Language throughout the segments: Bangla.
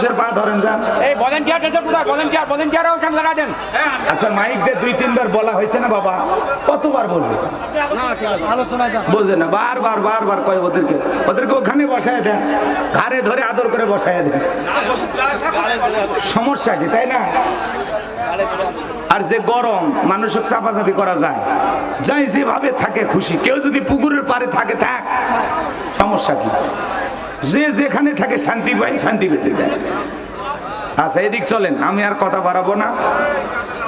মানুষের পা ধরেন যান এই ভলেন্টিয়ার ড্রেসের কোথায় ভলেন্টিয়ার ভলেন্টিয়ার ওখানে লাগা দেন। আচ্ছা মাইক দিয়ে দুই তিনবার বলা হয়েছে না বাবা? কতবার বলবে? বোঝে না বারবার বারবার কয় ওদেরকে। ওদেরকে ওখানে বসায় দেন ঘাড়ে ধরে আদর করে বসায় দেন। সমস্যা কি তাই না? আর যে গরম মানুষের চাপাচাপি করা যায়। যাই যেভাবে থাকে খুশি কেউ যদি পুকুরের পারে থাকে থাক। সমস্যা কি? যে যেখানে থাকে শান্তি পাই শান্তি পেতে দেয়। আচ্ছা এদিক চলেন, আমি আর কথা বাড়াবো না।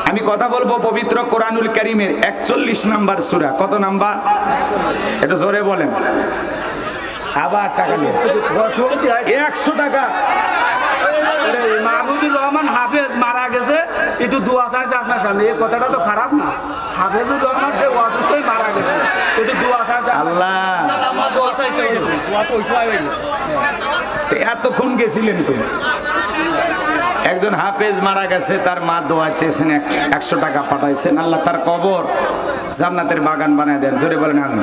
আমি কথা বলব পবিত্র কোরআনুল করিমের একচল্লিশ নাম্বার সুরা। কত নাম্বার? এটা জোরে বলেন। আবার টাকা নিয়ে একশো টাকা। মাহমুদুর রহমান হাফেজ মারা গেছে। একটু দোয়া চাইছে আপনার সামনে। এই কথাটা তো খারাপ না। হাফেজুর রহমান সে অসুস্থই মারা গেছে। একটু দোয়া চাইছে আল্লাহ তো এতক্ষণ গেছিলেন তুমি একজন হাফেজ মারা গেছে, তার মা দোয়া চেয়েছেন একশো টাকা পাঠাইছেন। আল্লাহ তার কবর জান্নাতের বাগান বানায় দেন। জোরে বলেন আমি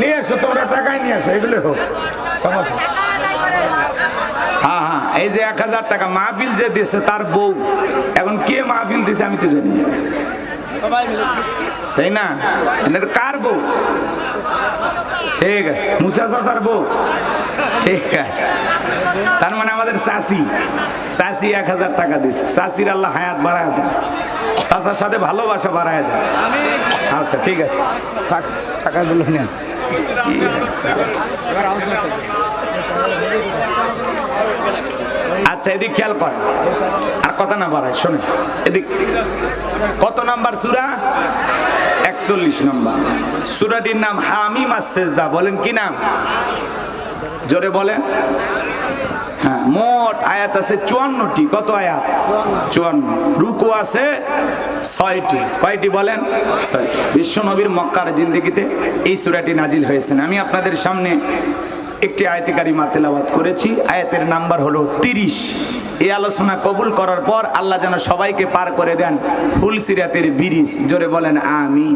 নিয়ে এসো তোমরা টাকাই নিয়ে আসো, এগুলো হোক। হ্যাঁ হ্যাঁ এই যে এক হাজার টাকা মাহফিল যে দিয়েছে তার বউ, এখন কে মাহফিল দিছে আমি তো জানি তাই না? এদের কার বউ? ঠিক আছে, মুসা চাচার বউ। ঠিক আছে। তার মানে আমাদের চাষি চাষি এক হাজার টাকা দিছে। চাষির আল্লাহ হায়াত বাড়ায় দেন। চাচার সাথে ভালোবাসা বাড়ায় দেন। আচ্ছা ঠিক আছে। টাকাগুলো নেন? আচ্ছা এদিক খেয়াল করেন। আর কথা না বাড়ায়, শোনেন। এদিক। কত নাম্বার সুরা? একচল্লিশ নম্বর। সুরাটির নাম হামিম আর সেজদা বলেন কি নাম? জোরে বলেন। হ্যাঁ মোট আয়াত আছে চুয়ান্নটি। কত আয়াত? চুয়ান্ন। রুকু আছে ছয়টি। কয়টি বলেন? ছয়টি। বিশ্ব নবীর মক্কার জিন্দিগিতে এই সুরাটি নাজিল হয়েছেন আমি আপনাদের সামনে একটি আয়তিকারী মা মাতেলাবাদ করেছি। আয়াতের নাম্বার হলো তিরিশ। এই আলোচনা কবুল করার পর আল্লাহ যেন সবাইকে পার করে দেন ফুল সিরাতের বিরিজ। জোরে বলেন আমি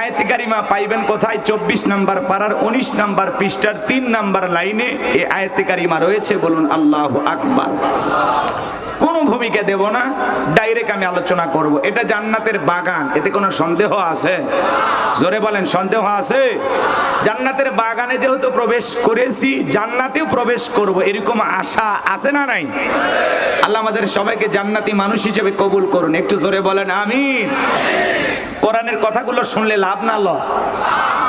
আয়াতে কারিমা পাইবেন কোথায়? চব্বিশ নাম্বার পাড়ার, উনিশ নাম্বার পৃষ্ঠার, তিন নাম্বার লাইনে এই আয়াতে কারিমা রয়েছে। বলুন, আল্লাহ আকবার। কোনো ভূমিকা দেব না। ডাইরেক্ট আমি আলোচনা করব। এটা জান্নাতের বাগান, এতে কোনো সন্দেহ আছে? জোরে বলেন, সন্দেহ আছে? জান্নাতের বাগানে যেহেতু প্রবেশ করেছি, জান্নাতেও প্রবেশ করব, এরকম আশা আছে না নাই? আল্লাহ আমাদের সবাইকে জান্নাতি মানুষ হিসেবে কবুল করুন। একটু জোরে বলেন আমি কোরআনের কথাগুলো শুনলে লাভ না, লস?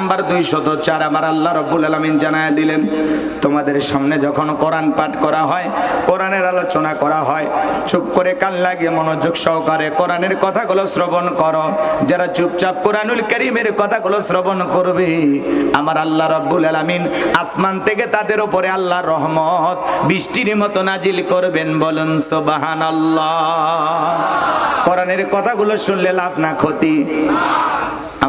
আরাফ আয়াত নাম্বার 204 আমার আল্লাহ রাব্বুল আলামিন জানায় দিলেন, তোমাদের সামনে যখন কোরআন পাঠ করা হয়, কোরআনের আলোচনা করা হয়, চুপ করে কান লাগিয়ে মনোযোগ সহকারে কোরআনের কথাগুলো শ্রবণ করো। যারা চুপচাপ কোরআনুল কারীমের কথাগুলো শ্রবণ করবে, আমার আল্লাহ রাব্বুল আলামিন আসমান থেকে তাদের উপরে আল্লাহর রহমত বৃষ্টির মতো নাজিল করবেন বলুন সোবাহান আল্লাহ কোরআনের কথাগুলো শুনলে লাভ না ক্ষতি।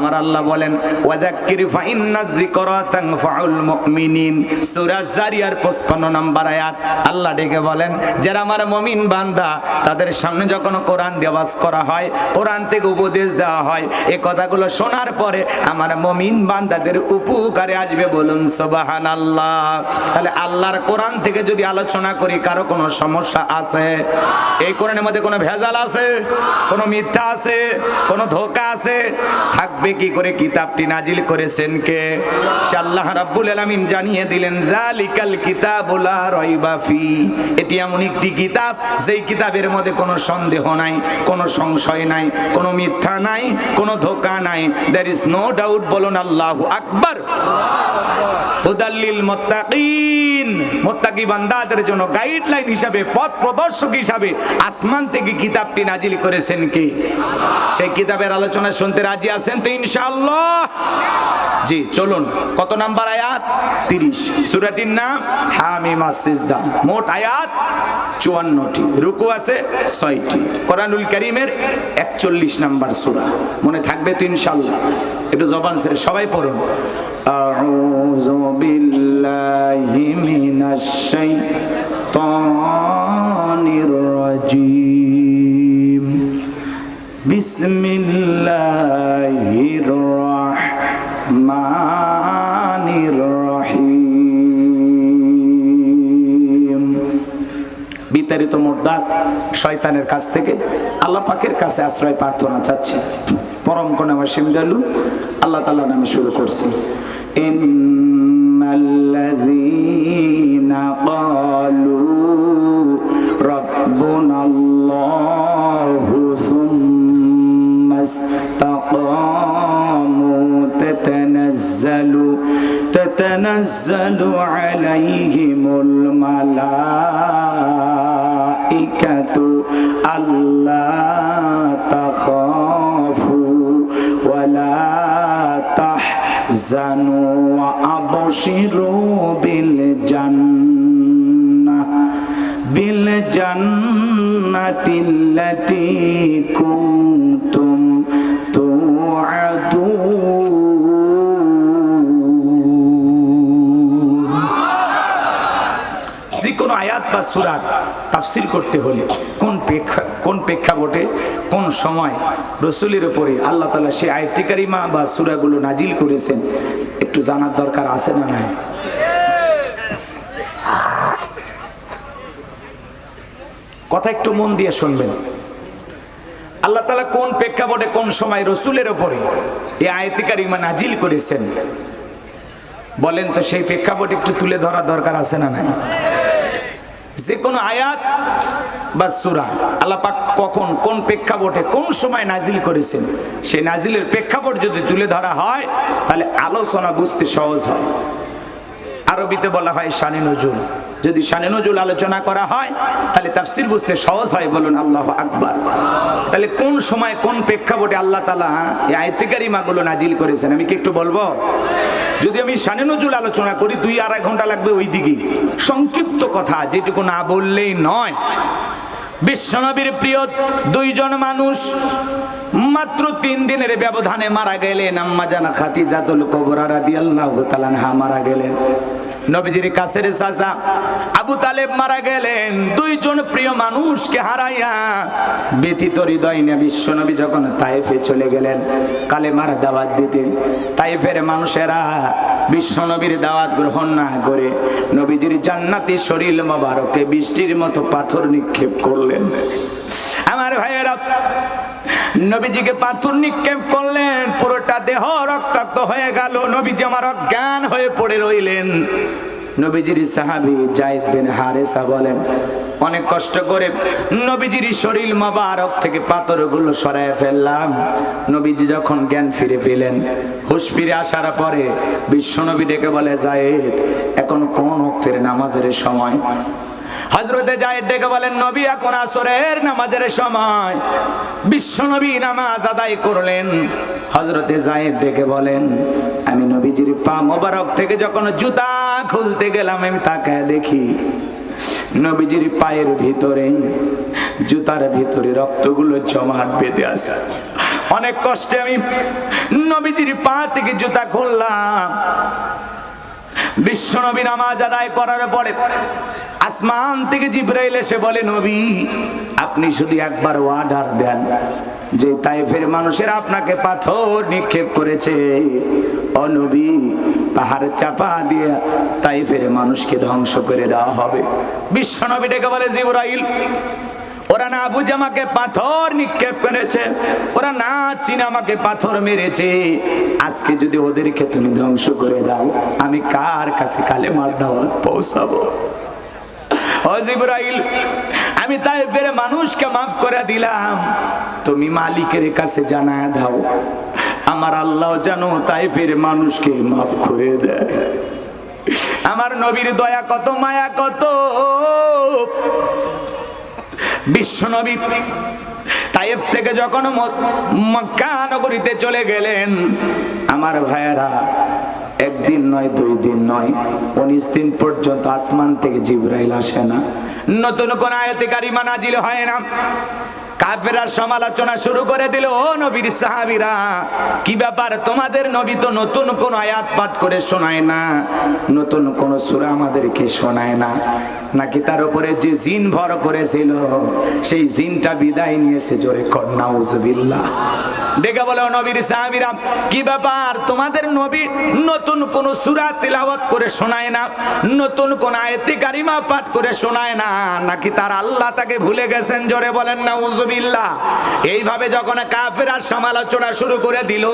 আমার আল্লাহ বলেন ওয়াদাক্কির ফাইন্না যিকরা তানফাউল মুমিনিন। সূরা জারিয়ার 55 নম্বর আয়াত, আল্লাহ ডেকে বলেন, যারা আমার মুমিন বান্দা, তাদের সামনে যখন কোরআন দেওয়াজ করা হয়, কোরআন থেকে উপদেশ দেওয়া হয় এই কথাগুলো শোনার পরে আমার মুমিন বান্দাদের উপকারে আসবে বলুন, সুবহানাল্লাহ। তাহলে আল্লাহর কোরআন থেকে যদি আলোচনা করি, কারও কোনো সমস্যা আছে? এই কোরআনের মধ্যে কোনো ভেজাল আছে? কোনো মিথ্যা আছে? কোনো ধোকা আছে? থাকবে কি করে কিতাবটি নাজিল করেছেন কে? আল্লাহ রাব্বুল আলামিন জানিয়ে দিলেন, জালিকাল কিতাবুল রাইবা ফি। এটি এমন একটি কিতাব, যেই কিতাবের মধ্যে কোনো সন্দেহ নাই, কোনো সংশয় নাই, কোনো মিথ্যা নাই, কোনো ধোকা নাই। দ্যার ইজ নো ডাউট বলুন আল্লাহু আকবার। হুদাল্লিল মুত্তাকিন। মুত্তাকি বান্দাদের জন্য গাইডলাইন হিসাবে, পথ প্রদর্শক হিসাবে আসমান থেকে কিতাবটি নাজিল করেছেন কি? সেই কিতাবের আলোচনা শুনতে রাজি আছেন তো ইনশাআল্লাহ? জি চলুন কত নাম্বার আয়াত তিরিশ সুরাটির নাম হামিমা সিজদা মোট আয়াত চুয়ান্নটি রুকু আছে ছয়টি কোরআনুল করিমের একচল্লিশ নাম্বার সুরা মনে থাকবে তো ইনশাল্লাহ একটু জবান ছেড়ে সবাই পড়ুন أعوذ بالله من الشيطان الرجيم بسم الله বিতাড়িত মোর্দা শয়তানের কাছ থেকে। আল্লাহ পাকের কাছে আশ্রয় প্রার্থনা চাচ্ছি। পরম কোন আল্লাহ তাল্লাহ নামে শুরু করছি। وأبشروا بالجنة بالجنة التي كنتم توعدون যে কোনো আয়াত বা সুরার তাফসির করতে হলে কোন প্রেক্ষা কোন প্রেক্ষাপটে কোন সময় রসুলের উপরে আল্লাহ তালা সেই আয়তিকারিমা বা সুরাগুলো নাজিল করেছেন একটু জানার দরকার আছে না নাই? কথা একটু মন দিয়ে শুনবেন। আল্লাহ তালা কোন প্রেক্ষাপটে কোন সময় রসুলের ওপরে এই আয়তিকারিমা আজিল করেছেন? বলেন তো সেই প্রেক্ষাপট একটু তুলে ধরার দরকার আছে না নাই? যে কোনো আয়াত বা সুরা আল্লাপাক কখন কোন প্রেক্ষাপটে কোন সময় নাজিল করেছেন, সেই নাজিলের প্রেক্ষাপট যদি তুলে ধরা হয়, তাহলে আলোচনা বুঝতে সহজ হয়। আরবিতে বলা হয় শানি নজুল। যদি শানে নজুল আলোচনা করা হয়, তাহলে তাফসির বুঝতে সহজ হয় বলুন আল্লাহ আকবার। তাহলে কোন সময় কোন প্রেক্ষাপটে আল্লাহ তালা এই আয়তিকারী মাগুলো নাজিল করেছেন? আমি কি একটু বলব? যদি আমি শানে নজুল আলোচনা করি, দুই আড়াই ঘণ্টা লাগবে ওই দিকে সংক্ষিপ্ত কথা, যেটুকু না বললেই নয়। বিশ্বনবীর প্রিয় দুইজন মানুষ মাত্র তিন দিনের ব্যবধানে মারা গেলেন। আম্মা জানা খাতিজাতুল কবরা রাদিয়াল্লাহু তাআলা আনহা মারা গেলেন। নবীজির কাছের চাচা আবু তালেব মারা গেলেন। দুইজন প্রিয় মানুষকে হারাইয়া ব্যতীত হৃদয় নিয়ে বিশ্বনবী যখন তাইফে চলে গেলেন কালে মারা দাওয়াত দিতে তাইফের মানুষেরা বিশ্বনবীর দাওয়াত গ্রহণ না করে নবীজির জান্নাতি শরীর মোবারকে বৃষ্টির মতো পাথর নিক্ষেপ করলেন। আমার ভাইয়েরা নবীজিকে পাথর নিক্ষেপ করলেন, পুরোটা দেহ রক্তাক্ত হয়ে গেল। নবীজি আমার অজ্ঞান হয়ে পড়ে রইলেন। হারেসা বলেন, অনেক কষ্ট করে নবীজির শরীর থেকে পাথরগুলো ফেললাম। নবীজি যখন জ্ঞান ফিরে আসার পরে বিশ্বনবী ডেকে বলে, জায়েদ, এখন কোন অক্ষের নামাজের সময় হজরতে জায়েদ ডেকে বলেন, নবী, এখন আসরের নামাজের সময় বিশ্ব নবী নামাজ আদায় করলেন। হজরতে জায়েদ ডেকে বলেন, আমি নবীজির পা মোবারক থেকে যখন জুতা খুলতে গেলাম, আমি তাকায় দেখি নবীজির পায়ের ভিতরে, জুতার ভিতরে রক্তগুলো জমাট বেঁধে আসে অনেক কষ্টে আমি নবীজির পা থেকে জুতা খুললাম। বিশ্বনবী নামাজ আদায় করার পরে আসমান থেকে জিব্রাইল এসে বলে, নবী, আপনি শুধু একবার ওয়ার্ডার দেন যে তাইফের মানুষের আপনাকে পাথর নিক্ষেপ করেছে। অনবী পাহাড় চাপা দিয়ে তাইফের মানুষকে ধ্বংস করে দেওয়া হবে। বিশ্বনবী ডেকে বলে, জিব্রাইল, ওরা না বুঝে আমাকে পাথর নিক্ষেপ করেছে, ওরা না চিনে আমাকে পাথর মেরেছে। আজকে যদি ওদেরকে তুমি ধ্বংস করে দাও, আমি কার কাছে কালে মার দাওয়াত পৌঁছাবো? ও জিব্রাইল, আমি তাই ফেরে মানুষকে মাফ করে দিলাম। তুমি মালিকের কাছে জানায় দাও, আমার আল্লাহ জানো তাই ফের মানুষকে মাফ করে দেয়। আমার নবীর দয়া কত, মায়া কত। বিশ্বনবী তাইফ থেকে যখন মক্কা নগরীতে চলে গেলেন, আমার ভাইয়েরা একদিন নয়, দুই দিন নয়, উনিশ দিন পর্যন্ত আসমান থেকে জিব্রাইল আসে না। নতুন কোন আয়তে কারিমা নাজিল হয় না। সমালোচনা শুরু করে দিল, ও নবীর সাহাবিরা, কি ব্যাপার? তোমাদের নবী তো নতুন কোন আয়াত পাঠ করে শোনায় না। নতুন কোন সূরা আমাদেরকে শোনায় না। নাকি তার উপরে যে জিন ভর করেছিল, সেই জিনটা বিদায় নিয়েছে জোরে কন্যা উজবিল্লাহ দেখে বলে নবীর সাহাবীরা, কি ব্যাপার? তোমাদের নবী নতুন কোন সূরা তেলাওয়াত করে শোনায় না, নতুন কোন আয়াতে কারিমা পাঠ করে শোনায় না, নাকি তার আল্লাহ তাকে ভুলে গেছেন? জোরে বলেন না উজবিল্লাহ এইভাবে যখন কাফেরার সমালোচনা শুরু করে দিল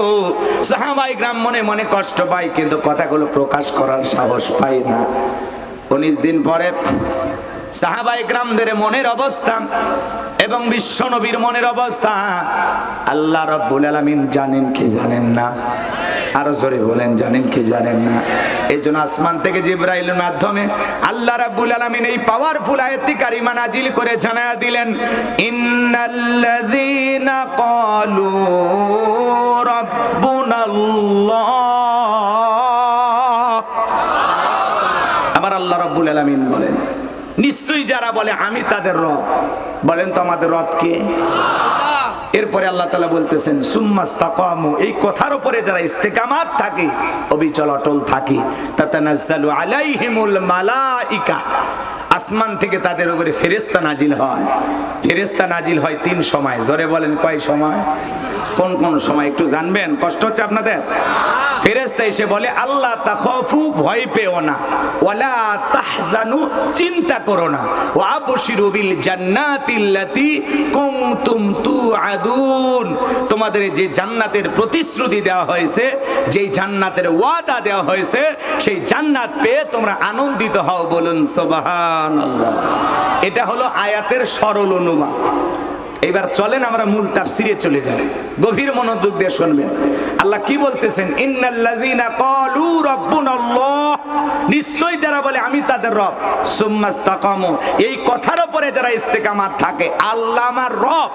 সাহাবাই গ্রাম মনে মনে কষ্ট পায়, কিন্তু কথাগুলো প্রকাশ করার সাহস পায় না। উনিশ দিন পরে সাহাবাই গ্রামদের মনের অবস্থা এবং বিশ্ব নবীর মনের অবস্থা, আল্লাহ রব্বুল আলামিন জানেন কি জানেন না? আরও জোরে বলেন, জানেন কি জানেন না? এই জন্য আসমান থেকে জিব্রাইলের মাধ্যমে আল্লাহ রাব্বুল আলামিন এই পাওয়ারফুল আয়াতি কারিমা নাজিল করে জানায়া দিলেন, ইন্নাল্লাযীনা ক্বালু রাব্বুনাল্লাহ। আমার আল্লাহ রব্বুল আলামিন বলেন, নিশ্চয়ই যারা বলে, আমি তাদের রব। বলেন তো আমাদের রথকে এরপরে আল্লাহ তালা বলতেছেন সুম্মাস্তাকামু এই কথার উপরে যারা ইস্তেকামাত থাকে, অবিচল অটল থাকে। তাতানাজ্জালু আলাইহিমুল মালাইকা। আসমান থেকে তাদের উপরে ফেরেস্তা নাজিল হয়। ফেরেস্তা নাজিল হয় তিন সময়। জোরে বলেন, কয় সময়? কোন কোন সময়? একটু জানবেন? কষ্ট হচ্ছে আপনাদের? ফেরেস্তা এসে বলে, আল্লাহ তাখফু, ভয় পেও না। ওয়ালা তাহজানু, চিন্তা করো না। ও আবশিরু বিল জান্নাতিল্লাতি কুনতুম তুআদুন। তোমাদের যে জান্নাতের প্রতিশ্রুতি দেওয়া হয়েছে, যেই জান্নাতের ওয়াদা দেওয়া হয়েছে, সেই জান্নাত পেয়ে তোমরা আনন্দিত হও বলুন এটা হলো আয়াতের সরল অনুবাদ। এবার চলেন আমরা মূল তাফসিরে চলে যাই। গভীর মনোযোগ দিয়ে শুনবেন। আল্লাহ কি বলতেছেন? ইন্নাল্লাযীনা ক্বালু রাব্বুনাল্লাহ। নিশ্চয় যারা বলে, আমি তাদের রব। সুম্মাস্তাকামু এই কথার উপরে যারা ইস্তেকামাত থাকে, আল্লাহ আমার রব,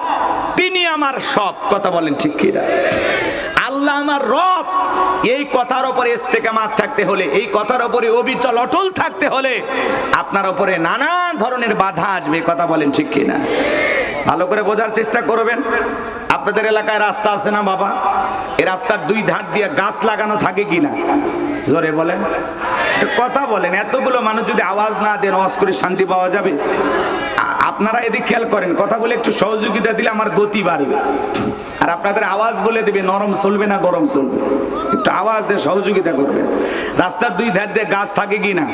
তিনি আমার সব। কথা বলেন ঠিক কি না আল্লাহ আমার রব। এই কথার উপরে ইস্তেকামাত থাকতে হলে, এই কথার উপরে অবিচল, অটল থাকতে হলে আপনার উপরে নানা ধরনের বাধা আসবে কথা বলেন ঠিক কি না ভালো করে বোঝার চেষ্টা করবেন। আপনাদের এলাকায় রাস্তা আছে না বাবা? এই রাস্তার দুই ধার দিয়ে গাছ লাগানো থাকে কি না জোরে বলেন। কথা বলেন। এতগুলো মানুষ যদি আওয়াজ না দেন, আওয়াজ করে শান্তি পাওয়া যাবে? আপনারা এদিক খেয়াল করেন। কথা বলে একটু সহযোগিতা দিলে আমার গতি বাড়বে। আর আপনাদের আওয়াজ বলে দেবে, নরম চলবে না, গরম চলবে। একটু আওয়াজ দিয়ে সহযোগিতা করবে। রাস্তার দুই ধার দিয়ে গাছ থাকে কি না?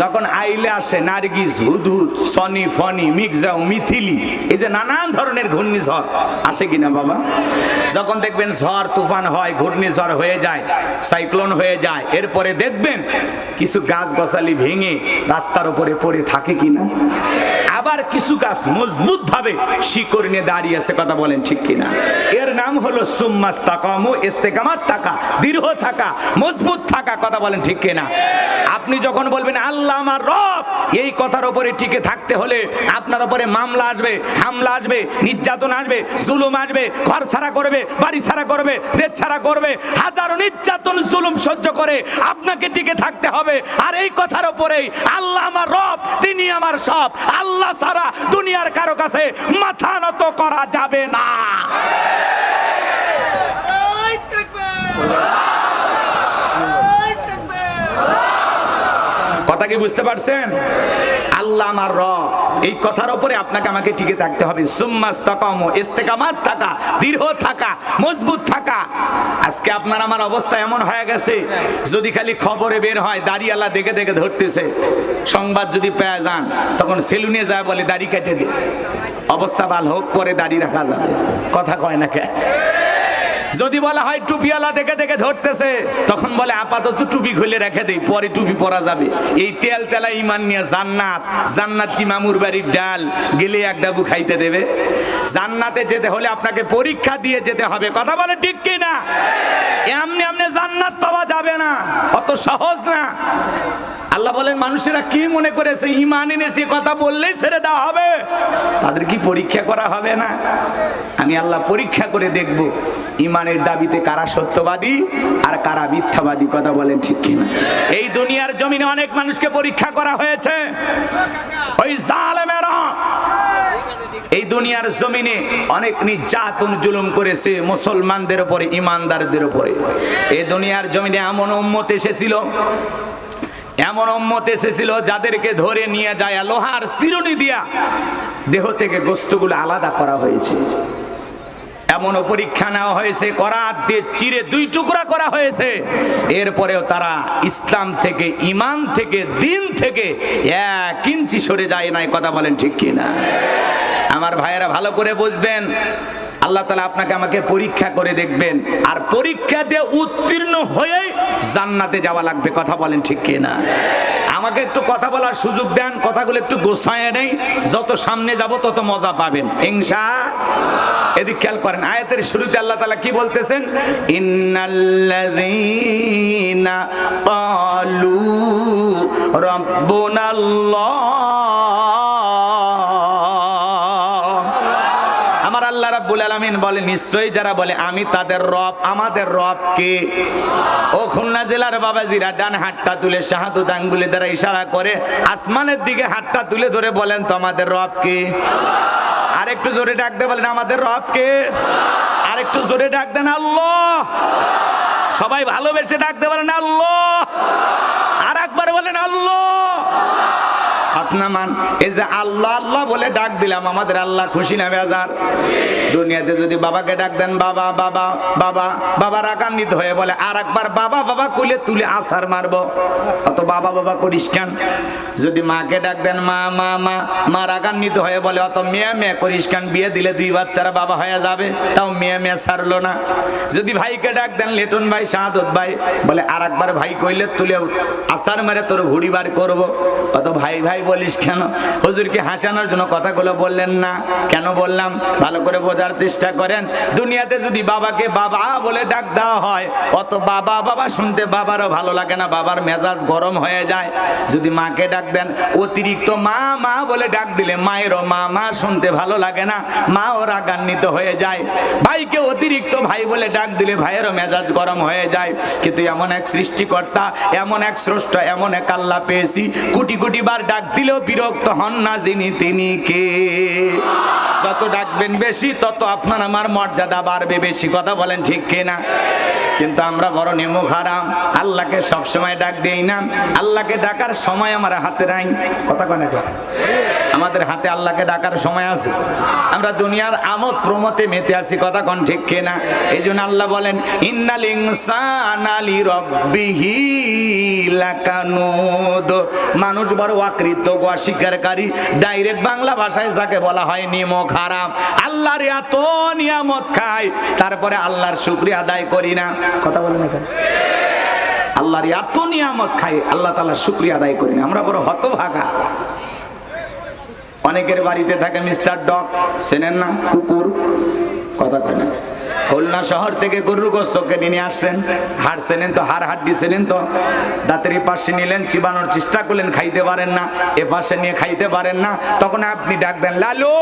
যখন আইলে আসে নার্গিস হুদুদ সনি, ফনি মির্জাও মিথিলি, এই যে নানান ধরনের ঘূর্ণিঝড়, আসে কিনা বাবা? যখন দেখবেন ঝড়, তুফান হয়, ঘূর্ণিঝড় হয়ে যায়, সাইক্লোন হয়ে যায়, এরপরে দেখবেন কিছু গাছ গছালি ভেঙে রাস্তার উপরে পড়ে থাকে কিনা? আবার কিছু গাছ মজবুত ভাবে শিকড় নিয়ে দাঁড়িয়ে আছে, কথা বলেন ঠিক কিনা? এর নাম হলো সুম্মাস্তাকামু ইস্তেকামাত থাকা দৃঢ় থাকা, মজবুত থাকা, কথা বলেন ঠিক কিনা? আপনি যখন বলবেন, আল্লাহ আমার রব। এই কথার উপরে টিকে থাকতে হলে আপনার উপরে মামলা আসবে, হামলা আসবে, নির্যাতন আসবে, জুলুম আসবে, ঘর ছাড়া করবে, বাড়ি ছাড়া করবে, দেশ ছাড়া করবে, হাজারো নির্যাতন, জুলুম সহ্য করে আপনাকে টিকে থাকতে হবে। আর এই কথার উপরেই আল্লাহ আমার রব, তিনি আমার সব। আল্লাহ ছাড়া দুনিয়ার কারও কাছে মাথা নত করা যাবে না। কথা কি বুঝতে পারছেন? আল্লাহ আমার রব। এই কথার উপরে আপনাকে আমাকে টিকে থাকতে হবে। ইস্তেকামাত থাকা দৃঢ় থাকা, মজবুত থাকা। আজকে আপনার আমার অবস্থা এমন হয়ে গেছে, যদি খালি খবরে বের হয়, দাড়িওয়ালা দেখে দেখে ধরতেছে। সংবাদ যদি পেয়ে যান, তখন সেলুনে যায় বলে দাড়ি কেটে দে। অবস্থা ভালো হোক, পরে দাড়ি রাখা যাবে। কথা কয় না কে? যদি বলা হয় টুপিওয়ালা দেখে দেখে ধরতেছে, তখন বলে, আপাতত টুপি খুলে রেখে দেই, পরে টুপি পরা যাবে। এই তেল তেলা ইমান নিয়ে জান্নাত জান্নাত কি মামুর বাড়ির ডাল, গেলে এক ডাবু খাইতে দেবে? জান্নাতে যেতে হলে আপনাকে পরীক্ষা দিয়ে যেতে হবে। কথা বলে ঠিক কি না? এমনি এমনি জান্নাত পাওয়া যাবে না, অত সহজ না। আল্লাহ বলেন, মানুষেরা কি মনে করেছে? ইমান এনেছে, কথা বললেই ছেড়ে দেওয়া হবে। তাদের কি পরীক্ষা করা হবে না? আমি আল্লাহ পরীক্ষা করে দেখব ইমানের দাবিতে কারা সত্যবাদী আর কারা মিথ্যাবাদী, কথা বলেন ঠিক কিনা। এই দুনিয়ার জমিনে অনেক মানুষকে পরীক্ষা করা হয়েছে। ওই জালেমেরা এই দুনিয়ার জমিনে অনেক নির্যাতন, জুলুম করেছে মুসলমানদের উপরে ইমানদারদের উপরে। এই দুনিয়ার জমিনে এমন উম্মত এসেছিল এমন উম্মত এসেছিল যাদেরকে ধরে নিয়ে যায় লোহার চিরুনি দিয়া দেহ থেকে গোস্তগুলো আলাদা করা হয়েছে। এমনও পরীক্ষা নেওয়া হয়েছে, করাত দিয়ে চিরে দুই টুকরা করা হয়েছে। এরপরেও তারা ইসলাম থেকে ইমান থেকে, দিন থেকে এক ইঞ্চি সরে যায় নাই, কথা বলেন ঠিক কিনা? আমার ভাইয়েরা ভালো করে বুঝবেন, আল্লাহ তালা আপনাকে আমাকে পরীক্ষা করে দেখবেন। আর পরীক্ষা দিয়ে উত্তীর্ণ হয়েই জান্নাতে যাওয়া লাগবে, কথা বলেন ঠিক কিনা? আমাকে একটু কথা বলার সুযোগ দেন, কথাগুলো একটু গোছায় নেই, যত সামনে যাব তত মজা পাবেন। ইনশা এদিক খেয়াল করেন, আয়াতের শুরুতে আল্লাহ তালা কি বলতেছেন? ইন্নাল্লাযীনা ক্বালু রাব্বুনাল্লাহ বলে, নিশ্চয়ই যারা বলে, আমি তাদের রব, আমাদের রব কে? ও খুলনা জেলার বাবাজিরা ডান হাতটা তুলে শাহাদুত আঙ্গুলে দ্বারা ইশারা করে, আসমানের দিকে হাতটা তুলে ধরে বলেন তো আমাদের রব কে? আর একটু জোরে ডাকতে বলেন, আমাদের রব কে? আর একটু জোরে ডাক দেন, আল্লাহ! সবাই ভালোবেসে ডাকতে পারেন আল্লাহ! আর একবার বলেন, আল্লাহ! আপনামান এই যে আল্লাহ আল্লাহ বলে ডাক দিলাম, আমাদের আল্লাহ খুশি না বেজার? দুনিয়াতে যদি বাবাকে ডাক দেন, বাবা বাবা বাবা বাবা রাগান্বিত হয়ে বলে আর একবার বাবা বাবা কুলে তুলে আসার মারবো। অত বাবা বাবা করিস কেন? যদি মাকে ডাক দেন, মা মা মা মা রাগান্বিত হয়ে বলে, অত মেয়ে মেয়ে করিস কেন? বিয়ে দিলে দুই বাচ্চারা বাবা হয়ে যাবে। তাও মেয়ে মেয়ে ছাড়লো না। যদি ভাইকে ডাক দেন, লেটন ভাই, শাহাদত ভাই, বলে আর একবার ভাই কইলে তুলে আসার মারে তোর ঘুড়ি বার করব। অত ভাই ভাই বলিস কেন? হুজুরকে হাসানোর জন্য কথাগুলো বললেন না। কেন বললাম? ভালো করে বোঝার চেষ্টা করেন। দুনিয়াতে যদি বাবাকে বাবা বলে ডাক দেওয়া হয়, অত বাবা বাবা শুনতে বাবারও ভালো লাগে না। বাবার মেজাজ গরম হয়ে যায়। যদি মাকে ডাক দেন অতিরিক্ত মা মা বলে ডাক দিলে মায়েরও মা মা শুনতে ভালো লাগে না, মাও রাগান্বিত হয়ে যায়। ভাইকে অতিরিক্ত ভাই বলে ডাক দিলে ভাইয়েরও মেজাজ গরম হয়ে যায়। কিন্তু এমন এক সৃষ্টিকর্তা, এমন এক স্রষ্টা, এমন এক আল্লাহ পেয়েছি। কোটি কোটি বার ডাক দিলেও বিরক্ত হন না যিনি তিনি কে। যত ডাকবেন বেশি, তত আপনার আমার মর্যাদা বাড়বে। বেশি কথা বলেন ঠিক কিনা? কিন্তু আমরা বড় নেমু খারাম আল্লাহকে সবসময় ডাক দেই না। আল্লাহকে ডাকার সময় আমার হাতে নাই, কথা কয় না? আমাদের হাতে আল্লাহকে ডাকার সময় আছে। আমরা দুনিয়ার আমোদ প্রমোতে মেতে আছি, কথা কোন ঠিক কিনা? এই জন্য আল্লাহ বলেন মানুষ বড় আকৃত অস্বীকারী। ডাইরেক্ট বাংলা ভাষায় যাকে বলা হয় নিমক হারাম আল্লাহর এত নিয়ামত খায়, তারপরে আল্লাহর শুক্রিয়া আদায় করি না। কথা বলেন আল্লাহর এত নিয়ামত খাই আল্লাহ তালা শুক্রিয়া আদায় করি না আমরা বড় হতভাগা। অনেকের বাড়িতে থাকে মিস্টার ডগ। চেনেন না? কুকুর? কথা কয় না। খুলনা শহর থেকে গরুর নিয়ে আসছেন। চেনেন তো, হাড় হাড্ডি চেনেন তো। দাঁতের পাশে নিলেন, চিবানোর চেষ্টা করলেন, খাইতে পারেন না। এ পাশে নিয়ে খাইতে পারেন না। তখন আপনি ডাক দেন, লালু!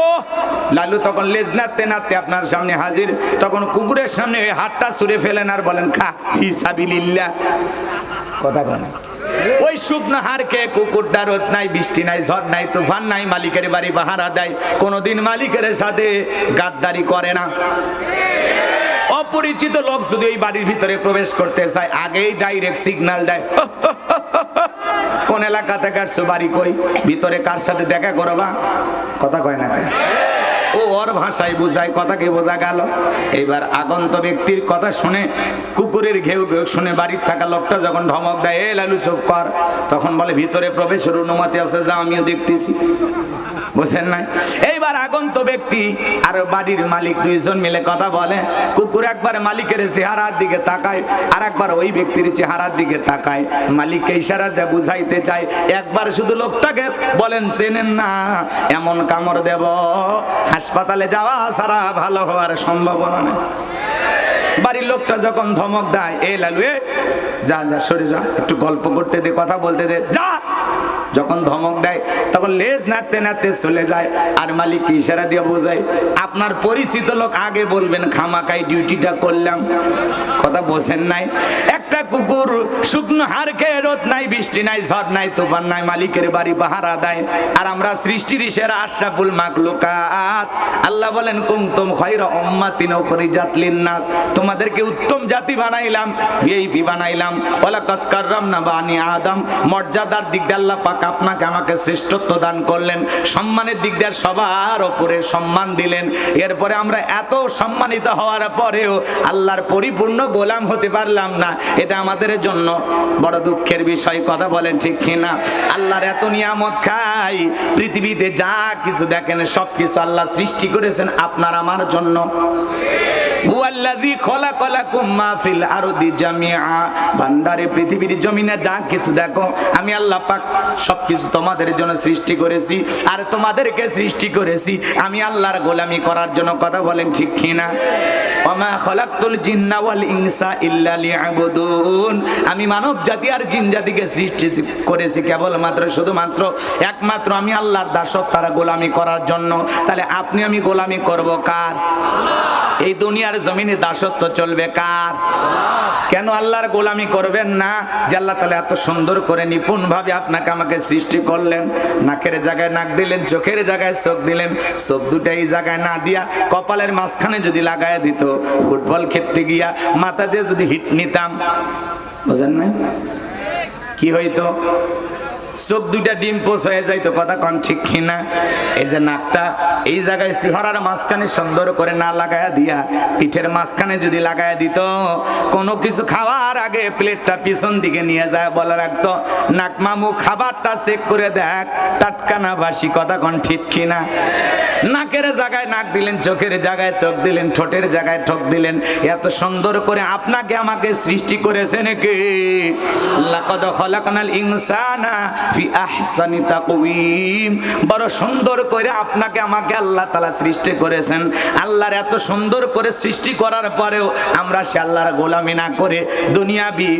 লালু তখন লেজ নাড়তে নাড়তে আপনার সামনে হাজির। তখন কুকুরের সামনে ওই হাতটা ছুঁড়ে ফেলেন আর বলেন, খা হিসাবিল্লা কথা কয় না ওই শুকনো হার খেয়ে কুকুরটা রোদ নাই, বৃষ্টি নাই, ঝড় নাই, তুফান নাই, মালিকের বাড়ি বাহারা দেয়। কোনোদিন মালিকের সাথে গাদ্দারি করে না। অপরিচিত লোক যদি ওই বাড়ির ভিতরে প্রবেশ করতে চায়, আগেই ডাইরেক্ট সিগন্যাল দেয় কোন এলাকা থেকে আসছো, বাড়ি কই? ভিতরে কার সাথে দেখা করবা? কথা কয় না? ও ওর ভাষায় বুঝায় কথাকে বোঝা গেল? এবার আগন্ত ব্যক্তির কথা শুনে, কুকুরের ঘেউ ঘেউ শুনে বাড়ির থাকা লোকটা যখন ধমক দেয়, এ লালু চোখ কর, তখন বলে, ভিতরে প্রবেশের অনুমতি আছে যা আমিও দেখতেছি। বুঝেন নাই? এইবার আগন্ত ব্যক্তি আর বাড়ির মালিক দুইজন মিলে কথা বলে। কুকুর একবার মালিকের চেহারার দিকে তাকায় আর একবার ওই ব্যক্তির চেহারার দিকে তাকায়। মালিককে ইশারা দিয়ে বুঝাইতে চায়, একবার শুধু লোকটাকে বলেন, চেনেন না, এমন কামড় দেব। হাসপাতালে যাওয়া ছাড়া ভালো হওয়ার সম্ভাবনা নেই। বাড়ির লোকটা যখন ধমক দেয় এ লালু এ যা যা, সরে যা, একটু গল্প করতে দে, কথা বলতে দে, যা। যখন ধমক দেয়, তখন লেজ নাড়তে নাড়তে চলে যায়, আর মালিক ইশারা দিয়ে বোঝায়, আপনার পরিচিত লোক আগে বলবেন খামাকাই ডিউটিটা করলাম। কথা বোঝেন নাই। একটা কুকুর শুকনো হাড় খেয়ে রোদ নাই, বৃষ্টি নাই, ঝড় নাই, তুফান নাই, মালিকের বাড়ি পাহারা দেয়। আর আমরা সৃষ্টির ইসের আশরাফুল মাকলুকাত আল্লাহ বলেন কুমতুম খয়রা উম্মাতিন উখরিজাত লিন-নাস। তোমাদেরকে উত্তম জাতি বানাইলাম, ভিআইপি বানাইলাম। ওয়ালাকাদ কাররামনা বানি আদম। মর্যাদার দিক দিয়ে আল্লাহ পাক আপনাকে আমাকে শ্রেষ্ঠত্ব দান করলেন, সম্মানের দিক দিয়ে সবার ওপরে সম্মান দিলেন। এরপরে আমরা এত সম্মানিত হওয়ার পরেও আল্লাহর পরিপূর্ণ গোলাম হতে পারলাম না। এটা আমাদের জন্য বড় দুঃখের বিষয়, কথা বলেন ঠিক কিনা? আল্লাহর এত নিয়ামত খাই, পৃথিবীতে যা কিছু দেখেন সব কিছু আল্লাহ সৃষ্টি করেছেন আপনার আমার জন্য। আরদি পৃথিবীর যা কিছু দেখো, আমি আল্লাহ তোমাদের জন্য সৃষ্টি করেছি আর তোমাদেরকে সৃষ্টি করেছি। আমি আল্লাহর করার জন্য কথা বলেন ঠিক আমি মানব জাতি আর জিন জাতিকে সৃষ্টি করেছি কেবলমাত্র, শুধুমাত্র একমাত্র আমি আল্লাহর দাসত্ব তারা গোলামি করার জন্য। তাহলে আপনি আমি গোলামি করব কার? এই দুনিয়ার জমিনে দাসত্ব চলবে কার? কেন আল্লাহর গোলামি করবেন না? যে আল্লাহ তাহলে এত সুন্দর করে নিপুণ ভাবে আপনাকে আমাকে সৃষ্টি করলেন, নাকের জায়গায় নাক দিলেন, চোখের জায়গায় চোখ দিলেন, চোখ দুটা এই জায়গায় না দিয়া কপালের মাঝখানে যদি লাগায় দিত, ফুটবল খেলতে গিয়া মাথা দিয়ে যদি হিট নিতাম। বুঝেন না কি হইতো? চোখ দুইটা ডিম পোষ হয়ে যাইতো কথা কন ঠিক কিনা? এই যে নাকটা, এই জায়গায় সিহরার মাঝখানে সুন্দর করে না লাগায়া দিয়া, পিঠের মাঝখানে যদি লাগায়া দিত, কোনো কিছু খাওয়ার আগে প্লেটটা পিছন দিকে নিয়ে যায়, বলে রাখতো, নাক মামু, খাবারটা চেক করে দেখ, টাটকা না বাসি, কথা কন ঠিক কিনা? নাকের জায়গায় নাক দিলেন, চোখের জায়গায় চোখ দিলেন, ঠোঁটের জায়গায় ঠোক দিলেন, এত সুন্দর করে আপনাকে আমাকে সৃষ্টি করেছেন কে? লাকাদ খলাকনাল ইনসানা ফি আহসানি তাকওয়িম। বড় সুন্দর করে আপনাকে আমাকে আল্লাহ তাআলা সৃষ্টি করেছেন। আল্লাহর এত সুন্দর করে সৃষ্টি করার পরেও আমরা সে আল্লাহর গোলামি না করে দুনিয়াবি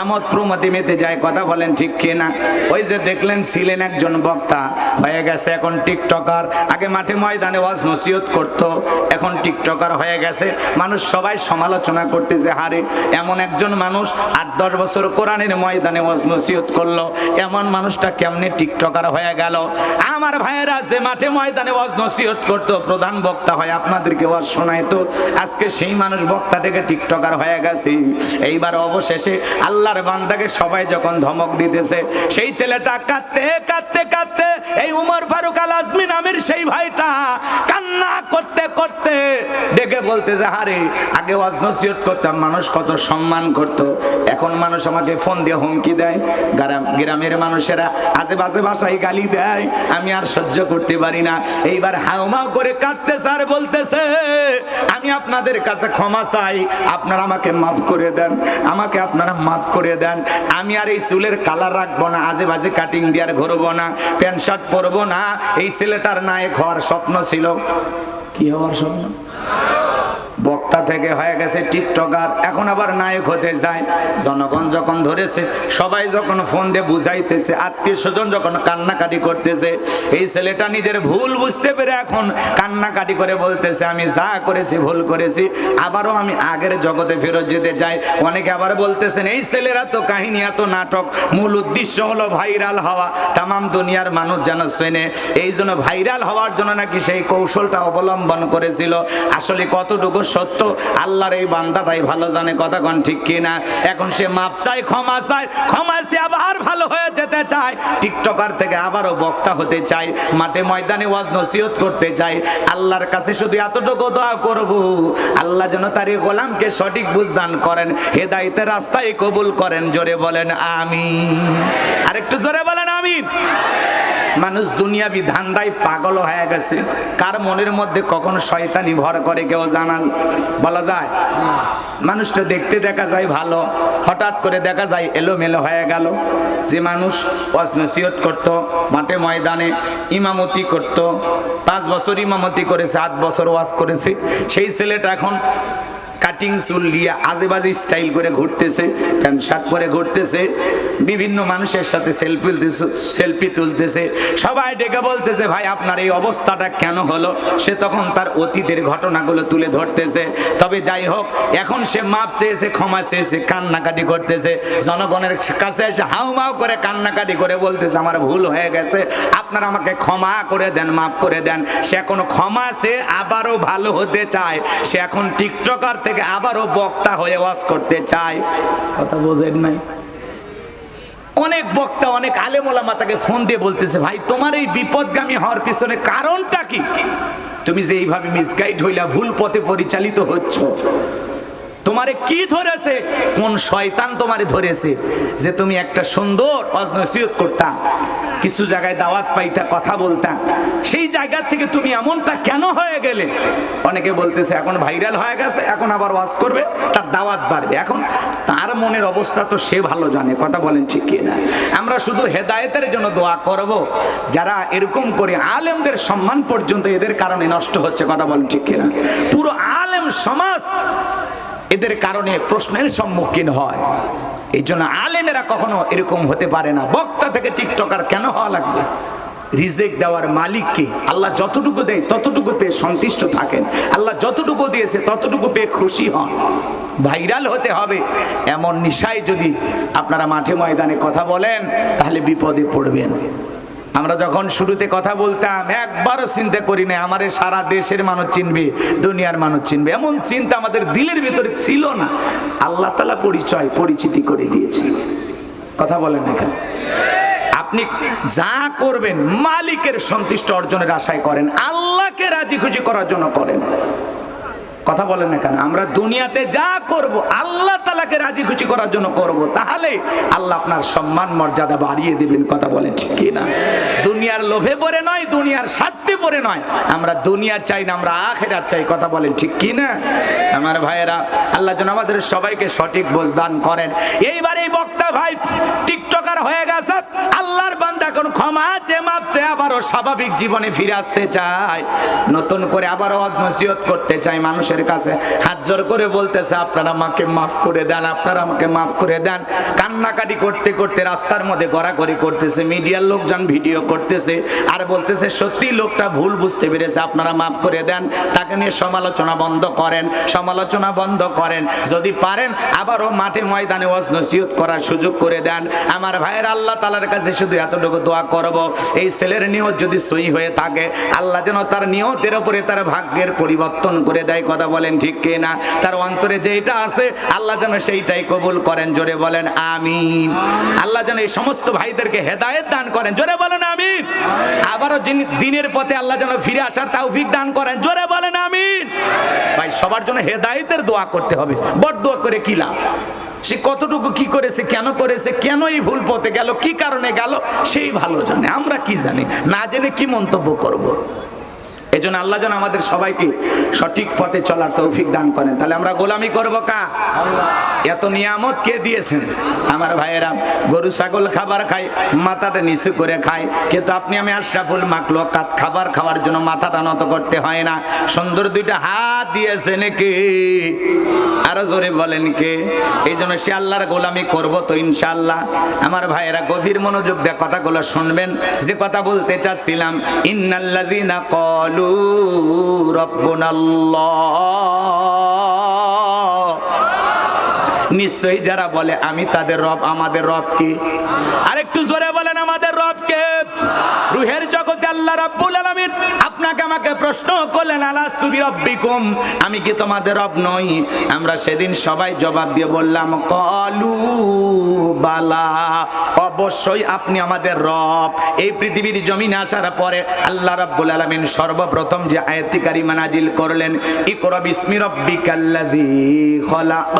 আমোদ প্রমোদে মেতে যায়, কথা বলেন ঠিক কিনা? ওই যে দেখলেন ছিলেন একজন বক্তা, হয়ে গেছে এখন টিকটকার। আগে মাঠে ময়দানে ওয়াজ নসিহত করতো, এখন টিকটকার হয়ে গেছে। মানুষ সবাই সমালোচনা করতেছে, হারে, এমন একজন মানুষ আট দশ বছর কোরআনের ময়দানে ওয়াজ নসিহত করল, এমন মানুষটা কেমনে টিকটকার হয়ে গেল? আমার ভাইয়েরা যে মাঠে ময়দানে ওয়াজ নসিহত করতো, প্রধান বক্তা হয়, আপনাদেরকে ওয়াজ শোনায় তো আজকে সেই মানুষ বক্তা বক্তাটাকে টিকটকার হয়ে গেছে। এইবার অবশেষে আল্লাহর বান্দাকে সবাই যখন ধমক দিতেছে, সেই ছেলেটা কাঁদতে কাঁদতে কাঁদতে এই উমর ফারুক আল আজমি নামের সেই ভাইটা কান্না করতে করতে ডেকে বলতে যে, হারে, আগে ওয়াজ নসিহত করতাম, মানুষ কত সম্মান করত। এখন মানুষ আমাকে ফোন দিয়ে হুমকি দেয়। গ্রাম, গ্রামের মানুষেরা আজে বাজে ভাষায় গালি দেয়। আমি আর সহ্য করতে পারি না। এইবার হাউমাউ করে কাঁদতে স্যার বলতেছে, আমি আপনাদের কাছে ক্ষমা চাই। আপনারা আমাকে মাফ করে দেন। আমাকে আপনারা মাফ করে দেন। আমি আর এই চুলের কালার রাখব না আজে বাজে কাটিং দিয়ে আর ঘুরবো না প্যান্ট শার্ট পরবো না। এই ছেলেটার নায়ক হওয়ার স্বপ্ন ছিল। কি হওয়ার স্বপ্ন? বক্তা থেকে হয়ে গেছে টিকটকার। এখন আবার নায়ক হতে যায়। জনগণ যখন ধরেছে, সবাই যখন ফোন দিয়ে বুঝাইতেছে, আত্মীয় স্বজন যখন কান্নাকাটি করতেছে, এই ছেলেটা নিজের ভুল বুঝতে পেরে এখন কান্নাকাটি করে বলতেছে, আমি যা করেছি, ভুল করেছি, আবারও আমি আগের জগতে ফেরত যেতে চাই। অনেকে আবার বলতেছেন, এই ছেলেরা তো কাহিনী, এত নাটক। মূল উদ্দেশ্য হলো ভাইরাল হওয়া। তামাম দুনিয়ার মানুষ যেন চেনে। এই জন্য ভাইরাল হওয়ার জন্য নাকি সেই কৌশলটা অবলম্বন করেছিল। আসলে কতটুকু সত্য আল্লাহর এই বান্দাটাই ভালো জানে কথা কন ঠিক কিনা? এখন সে মাপ চাই ক্ষমা চায়, ক্ষমা সে আবার ভালো হয়ে যেতে চায়। টিকটকার থেকে আবারও বক্তা হতে চাই মাঠে ময়দানে ওয়াজ নসিহত করতে চাই আল্লাহর কাছে শুধু এতটুকু দোয়া করব। আল্লাহ যেন তার এই গোলামকে সঠিক বুঝদান করেন, হেদায়েতের রাস্তায় কবুল করেন। জোরে বলেন, আমিন। আরেকটু জোরে বলেন, আমিন। মানুষ দুনিয়াবি ধান্দায় পাগল হয়ে গেছে। কার মনের মধ্যে কখন শয়তানি ভর করে কেউ জানান বলা যায়। মানুষটা দেখতে দেখা যায় ভালো। হঠাৎ করে দেখা যায় এলোমেলো হয়ে গেল। যে মানুষ অসনসিয়ত করত, মাঠে ময়দানে ইমামতি করত, পাঁচ বছর ইমামতি করেছে, আট বছর ওয়াজ করেছে। সেই ছেলেটা এখন কাটিং চুল দিয়ে আজে বাজে স্টাইল করে ঘুরতেছে, প্যান্ট শার্ট পরে ঘুরতেছে, বিভিন্ন মানুষের সাথে সেলফি সেলফি তুলতেছে, সবাই ডেকে বলতেছে, ভাই, আপনার এই অবস্থাটা কেন হলো? সে তখন তার অতীতের ঘটনাগুলো তুলে ধরতেছে। তবে যাই হোক, এখন সে মাপ চেয়েছে, ক্ষমা চেয়েছে, কান্নাকাটি করতেছে। জনগণের কাছে এসে হাউ হাউমাউ করে কান্নাকাটি করে বলতেছে, আমার ভুল হয়ে গেছে, আপনারা আমাকে ক্ষমা করে দেন, মাফ করে দেন। সে এখন ক্ষমা সে আবারও ভালো হতে চায়। সে এখন টিকটকার থেকে আবারও বক্তা হয়ে ওয়াজ করতে চায়। কথা বোঝেন নাই? অনেক বক্তা, অনেক আলেমোলামা তাকে ফোন দিয়ে বলতেছে, ভাই, তোমার এই বিপদগামী হওয়ার পিছনে কারণটা কি? তুমি যে এইভাবে মিসগাইড হইলা, ভুল পথে পরিচালিত হচ্ছ। তোমারে কি ধরেছে? কোন শয়তান তোমারে ধরেছে? যে তুমি একটা সুন্দর অজনসিয়ত করতা, কিছু জায়গায় দাওয়াত পাইতা, কথা বলতা। সেই জায়গা থেকে তুমি এমনটা কেন হয়ে গেলে? অনেকে বলতেছে, এখন ভাইরাল হয়ে গেছে, এখন আবার ওয়াজ করবে, তার দাওয়াত বাড়বে। এখন তার মনের অবস্থা তো সে ভালো জানে, কথা বলেন ঠিক কি না? আমরা শুধু হেদায়েতের জন্য দোয়া করব। যারা এরকম করে আলেমদের সম্মান পর্যন্ত এদের কারণে নষ্ট হচ্ছে, কথা বলেন ঠিক কিনা পুরো আলেম সমাজ এদের কারণে প্রশ্নের সম্মুখীন হয়। এই জন্য আলেমেরা কখনো এরকম হতে পারে না। বক্তা থেকে টিকটকার কেন হওয়া লাগবে? রিজেক্ট দেওয়ার মালিককে আল্লাহ যতটুকু দেয়, ততটুকু পেয়ে সন্তুষ্ট থাকেন। আল্লাহ যতটুকু দিয়েছে, ততটুকু পেয়ে খুশি হন। ভাইরাল হতে হবে এমন নিশায় যদি আপনারা মাঠে ময়দানে কথা বলেন, তাহলে বিপদে পড়বেন। আমরা যখন শুরুতে কথা বলতাম, একবারও চিন্তা করি না আমারে সারা দেশের মানুষ চিনবে, দুনিয়ার মানুষ চিনবে। এমন চিন্তা আমাদের দিলের ভিতরে ছিল না। আল্লাহ তালা পরিচয়, পরিচিতি করে দিয়েছে। কথা বলেন এখানে আপনি যা করবেন, মালিকের সন্তুষ্ট অর্জনের আশায় করেন, আল্লাহকে রাজি খুশি করার জন্য করেন। কথা বলেন না কেন? আমরা দুনিয়াতে যা করব, আল্লাহ তালাকে রাজি খুশি করার জন্য করব। তাহলে আল্লাহ আপনার সম্মান, মর্যাদা বাড়িয়ে দিবেন, কথা বলেন ঠিক না? দুনিয়ার লোভে পড়ে নয়, দুনিয়ার স্বার্থে পড়ে নয়। আমরা দুনিয়া চাই না, আমরা আখেরাত চাই, কথা বলেন ঠিক কি না? আমার ভাইয়েরা, আল্লাহ যেন আমাদের সবাইকে সঠিক বোঝদান করেন। এইবার এই বক্তা ভাই টিকটকার হয়ে গেছে। আল্লাহর বান্দা এখন ক্ষমা চেয়ে মাপ চেয়ে আবারও স্বাভাবিক জীবনে ফিরে আসতে চায়। নতুন করে আবারও অজনসিয়ত করতে চায় মানুষের কাছে হাত জোর করে বলতেছে, আপনারা আমাকে মাফ করে দেন, আপনারা আমাকে মাফ করে দেন। কান্নাকাটি করতে করতে রাস্তার মধ্যে গড়াগড়ি করতেছে, মিডিয়ার লোকজন ভিডিও করতেছে আর বলতেছে, সত্যি লোকটা ভুল বুঝতে পেরেছে, আপনারা মাফ করে দেন। তাকে নিয়ে সমালোচনা বন্ধ করেন, সমালোচনা বন্ধ করেন। যদি পারেন, আবারও মাঠে ময়দানে অজনসিয়ত করার সুযোগ করে দেন। আমার ভাইয়ের আল্লাহ তালার কাছে শুধু এতটুকু দোয়া করব, এই ছেলের নিয়ত যদি সই হয়ে থাকে, আল্লাহ যেন তার নিয়তের উপরে তার ভাগ্যের পরিবর্তন করে দেয়। কথা বলেন ঠিক কে না তার অন্তরে যেটা আছে, আল্লাহ যেন সেইটাই কবুল করেন। জোরে বলেন, আমিন। আল্লাহ যেন এই সমস্ত ভাইদেরকে হেদায়েত দান করেন। জোরে বলেন, আমিন। আবারও যিনি দিনের পথে আল্লাহ যেন ফিরে আসার তৌফিক দান করেন। জোরে বলেন, আমিন। ভাই, সবার জন্য হেদায়েতের দোয়া করতে হবে। বড় দোয়া করে কি লাভ? সে কতটুকু কি করেছে, কেন করেছে, কেন এই ভুল পথে গেল, কি কারণে গেল, সেই ভালো জানে। আমরা কি জানি? না জেনে কি মন্তব্য করব। এই জন্য আল্লাহ যেন আমাদের সবাইকে সঠিক পথে চলার তৌফিক দান করেন। তাহলে আমরা গোলামি করব কা? এত নিয়ামত কে দিয়েছেন? আমার ভাইয়েরা, গরু, ছাগল খাবার খায়, মাথাটা নিচু করে খায়। কিন্তু আপনি আমি আশরাফুল মাকলো কাত খাবার খাওয়ার জন্য মাথাটা নত করতে হয় না। সুন্দর দুইটা হাত দিয়েছেন কে আরও জোরে বলেন কে? এই জন্য সে আল্লাহর গোলামি করব তো ইনশাআল্লাহ। আমার ভাইয়েরা, গভীর মনোযোগ দিয়ে কথাগুলো শুনবেন। যে কথা বলতে চাচ্ছিলাম ক্বালু রাব্বুনাল্লাহ নিশ্চয়ই যারা বলে, আমি তাদের রব, আমাদের রব কি? আরেকটু জোরে বলেন, আমাদের রব রুহের জগতে আল্লাহ রাব্বুল আলামিন আপনাকে আমাকে প্রশ্ন করলেন আলাস তুমি রব্বিকুম আমি কি তোমাদের রব নই? আমরা সেদিন সবাই জবাব দিয়ে বললাম, কলু বালা, অবশ্যই আপনি আমাদের রব। এই পৃথিবীর জমিনে আসার পরে আল্লাহ রাব্বুল আলামিন সর্বপ্রথম যে আয়াতি মানাজিল করলেন, ইকরা বিসমি রব্বিকাল্লাযী খলাক।